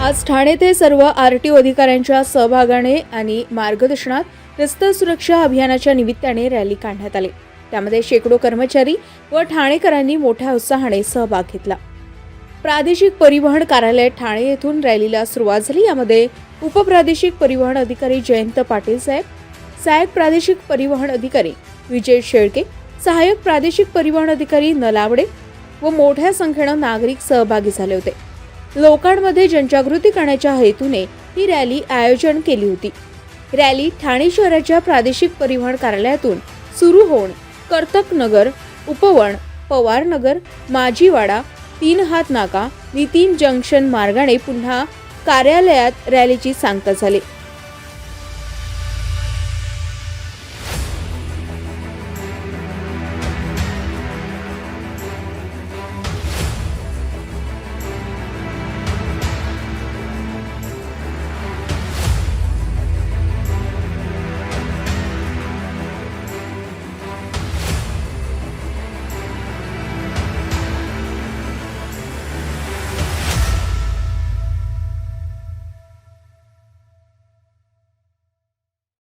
आज ठाणे ते सर्व आर टी ओ अधिकाऱ्यांच्या सहभागाने आणि मार्गदर्शनात रस्ते सुरक्षा अभियानाच्या निमित्ताने रॅली काढण्यात आली. त्यामध्ये शेकडो कर्मचारी व ठाणेकरांनी मोठ्या उत्साहाने सहभाग घेतला. प्रादेशिक परिवहन कार्यालय ठाणे येथून रॅलीला सुरुवात झाली. यामध्ये उपप्रादेशिक परिवहन अधिकारी जयंत पाटील साहेब सहाय्यक प्रादेशिक परिवहन अधिकारी विजय शेळके सहाय्यक प्रादेशिक परिवहन अधिकारी नलावडे व मोठ्या संख्येनं नागरिक सहभागी झाले होते. लोकांमध्ये जनजागृती करण्याच्या हेतूने ही रॅली आयोजन केली होती. रॅली ठाणे शहराच्या प्रादेशिक परिवहन कार्यालयातून सुरू होऊन कर्तक नगर उपवन पवार नगर माजीवाडा तीन हात नाका नितीन जंक्शन मार्गाने पुन्हा कार्यालयात रॅलीची सांगता झाली.